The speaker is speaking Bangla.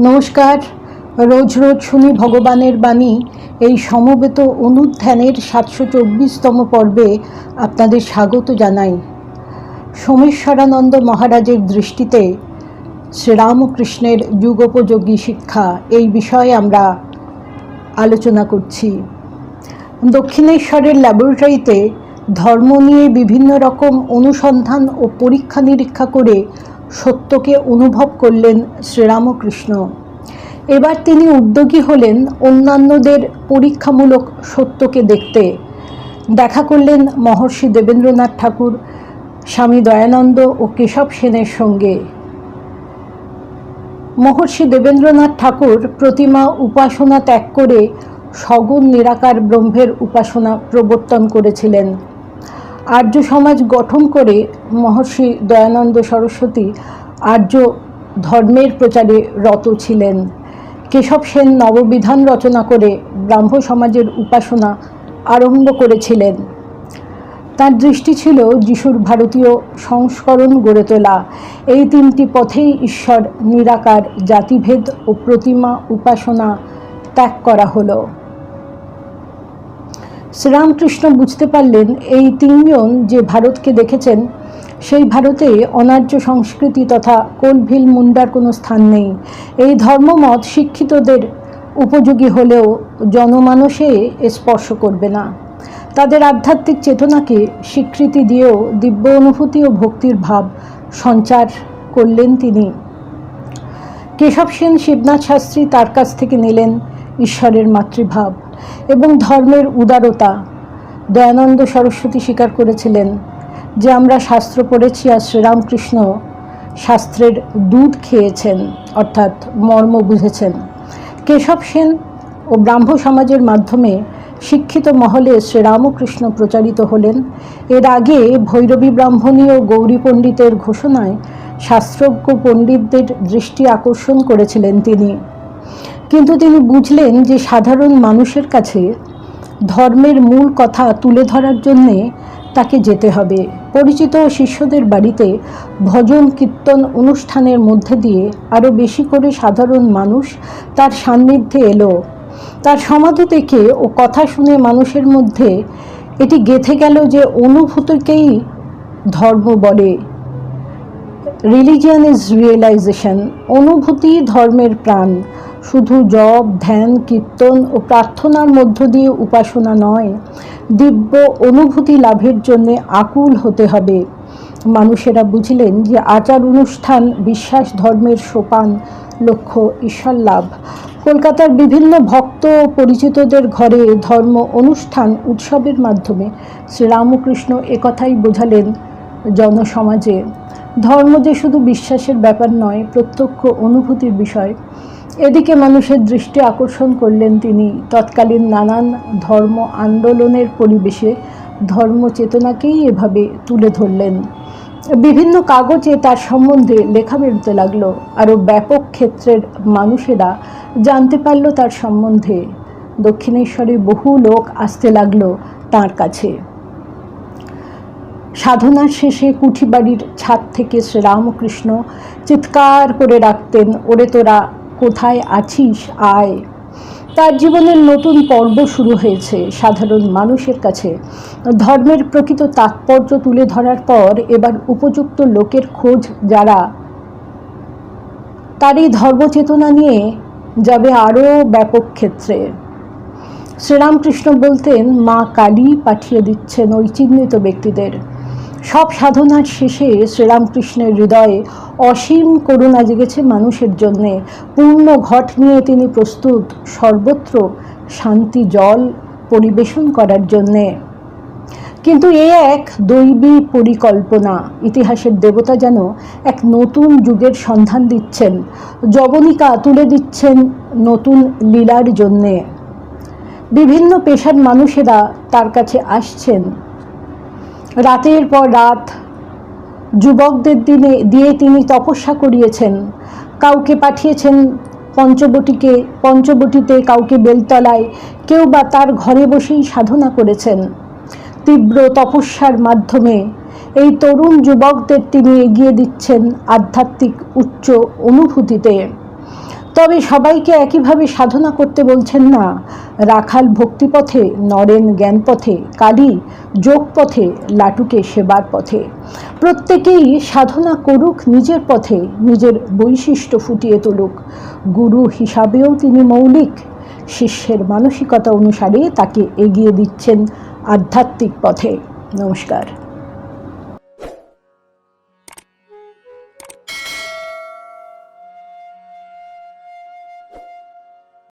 নমস্কার। রোজ রোজ শুনি ভগবানের বাণী। এই সমবেত অনুধ্যানের সাতশো চব্বিশতম পর্বে আপনাদের স্বাগত জানাই। সোমেশ্বরানন্দ মহারাজের দৃষ্টিতে শ্রীরামকৃষ্ণের যুগোপযোগী শিক্ষা এই বিষয়ে আমরা আলোচনা করছি। দক্ষিণেশ্বরের ল্যাবরেটরিতে ধর্ম নিয়ে বিভিন্ন রকম অনুসন্ধান ও পরীক্ষা নিরীক্ষা করে সত্যকে অনুভব করলেন শ্রীরামকৃষ্ণ। এবার তিনি উদ্যোগী হলেন অন্যান্যদের পরীক্ষামূলক সত্যকে দেখতে। দেখা করলেন মহর্ষি দেবেন্দ্রনাথ ঠাকুর, স্বামী দয়ানন্দ ও কেশব সেনের সঙ্গে। মহর্ষি দেবেন্দ্রনাথ ঠাকুর প্রতিমা উপাসনা ত্যাগ করে সগুণ নিরাকার ব্রহ্মের উপাসনা প্রবর্তন করেছিলেন। আর্য সমাজ গঠন করে মহর্ষি দয়ানন্দ সরস্বতী আর্য ধর্মের প্রচারে রত ছিলেন। কেশব সেন নববিধান রচনা করে ব্রাহ্ম সমাজের উপাসনা আরম্ভ করেছিলেন। তার দৃষ্টি ছিল যিশুর ভারতীয় সংস্করণ গড়ে তোলা। এই তিনটি পথেই ঈশ্বর নিরাকার, জাতিভেদ ও প্রতিমা উপাসনা ত্যাগ করা হলো। শ্রীরামকৃষ্ণ বুঝতে পারলেন এই তিনজন যে ভারতকে দেখেছেন, সেই ভারতে অনার্য সংস্কৃতি তথা কোলভিল মুন্ডার কোনো স্থান নেই। এই ধর্মমত শিক্ষিতদের উপযোগী হলেও জনমানসে স্পর্শ করবে না। তাদের আধ্যাত্মিক চেতনাকে স্বীকৃতি দিয়েও দিব্য অনুভূতি ও ভক্তির ভাব সঞ্চার করলেন তিনি। কেশব সেন, শিবনাথ শাস্ত্রী তার কাছ থেকে নিলেন ঈশ্বরের মাতৃভাব। এবং ধর্মের উদারতা দয়ানন্দ সরস্বতী স্বীকার করেছিলেন যে আমরা শাস্ত্র পড়েছি আর শ্রীরামকৃষ্ণ শাস্ত্রের দুধ খেয়েছেন, অর্থাৎ মর্ম বুঝেছেন। কেশব সেন ও ব্রাহ্ম সমাজের মাধ্যমে শিক্ষিত মহলে শ্রীরামকৃষ্ণ প্রচারিত হলেন। এর আগে ভৈরবী ব্রাহ্মণী ও গৌরী পণ্ডিতের ঘোষণায় শাস্ত্রজ্ঞ পণ্ডিতদের দৃষ্টি আকর্ষণ করেছিলেন তিনি। কিন্তু তিনি বুঝলেন যে সাধারণ মানুষের কাছে ধর্মের মূল কথা তুলে ধরার জন্যে তাকে যেতে হবে। পরিচিত শিষ্যদের বাড়িতে ভজন, কীর্তন অনুষ্ঠানের মধ্যে দিয়ে আরও বেশি করে সাধারণ মানুষ তার সান্নিধ্যে এলো। তার সমাধি থেকে ও কথা শুনে মানুষের মধ্যে এটি গেথে গেল যে অনুভূতিকেই ধর্ম বলে। রিলিজিয়ান ইজ রিয়েলাইজেশন অনুভূতি ধর্মের প্রাণ। শুধু জপ, ধ্যান, কীর্তন ও প্রার্থনার মধ্য দিয়ে উপাসনা নয়, দিব্য অনুভূতি লাভের জন্য আকুল হতে হবে। মানুষেরা বুঝলেন যে আচার অনুষ্ঠান, বিশ্বাস ধর্মের সোপান, লক্ষ্য ঈশ্বর লাভ। কলকাতার বিভিন্ন ভক্ত ও পরিচিতদের ঘরে ধর্ম অনুষ্ঠান, উৎসবের মাধ্যমে শ্রীরামকৃষ্ণ একথাই বোঝালেন জনসমাজে। ধর্ম যে শুধু বিশ্বাসের ব্যাপার নয়, প্রত্যক্ষ অনুভূতির বিষয়। এদিকে মানুষের দৃষ্টি আকর্ষণ করলেন তিনি। তৎকালীন নানান ধর্ম আন্দোলনের পরিবেশে ধর্ম চেতনাকেই এভাবে তুলে ধরলেন। বিভিন্ন কাগজে তার সম্বন্ধে লেখা বেরোতে লাগল। আরও ব্যাপক ক্ষেত্রের মানুষেরা জানতে পারল তার সম্বন্ধে। দক্ষিণেশ্বরে বহু লোক আসতে লাগল তার কাছে। সাধনার শেষে কুঠিবাড়ির ছাদ থেকে শ্রীরামকৃষ্ণ চিৎকার করে রাখতেন ওরে তোরা কোথায় আছিস? আয়। তার জীবনের নতুন পর্ব শুরু হয়েছে। সাধারণ মানুষের কাছে ধর্মের প্রকৃত তাৎপর্য তুলে ধরার পর এবার উপযুক্ত লোকের খোঁজ যারা তার এই ধর্মচেতনা নিয়ে যাবে আরও ব্যাপক ক্ষেত্রে। শ্রীরামকৃষ্ণ বলতেন, মা কালী পাঠিয়ে দিচ্ছেন ওই চিহ্নিত ব্যক্তিদের। সব সাধনার শেষে শ্রীরামকৃষ্ণের হৃদয়ে অসীম করুণা জেগেছে মানুষের জন্যে। পূর্ণ ঘট নিয়ে তিনি প্রস্তুত, সর্বত্র শান্তি, জল পরিবেশন করার জন্যে। কিন্তু এ এক দৈবী পরিকল্পনা, ইতিহাসের দেবতা যেন এক নতুন যুগের সন্ধান দিচ্ছেন জবনিকা তুলে দিচ্ছেন নতুন লীলার জন্যে। বিভিন্ন পেশার মানুষেরা তার কাছে আসছেন। রাতের পর রাত, যুবকদের দিনে, দিয়ে তিনি তপস্যা করিয়েছেন। কাউকে পাঠিয়েছেন পঞ্চবটিকে, পঞ্চবটিতে কাউকে বেলতলায়, কেউ বা তার ঘরে বসেই সাধনা করেছেন। তীব্র তপস্যার মাধ্যমে এই তরুণ যুবকদের তিনি এগিয়ে দিচ্ছেন আধ্যাত্মিক উচ্চ অনুভূতিতে। তবে সবাইকে একইভাবে সাধনা করতে বলছেন না। রাখাল ভক্তিপথে, নরেন জ্ঞান পথে কালী যোগ পথে লাটুকে সেবার পথে। প্রত্যেকেই সাধনা করুক নিজের পথে, নিজের বৈশিষ্ট্য ফুটিয়ে তুলুক। গুরু হিসাবেও তিনি মৌলিক, শিষ্যের মানসিকতা অনুসারে তাকে এগিয়ে দিচ্ছেন আধ্যাত্মিক পথে। নমস্কার।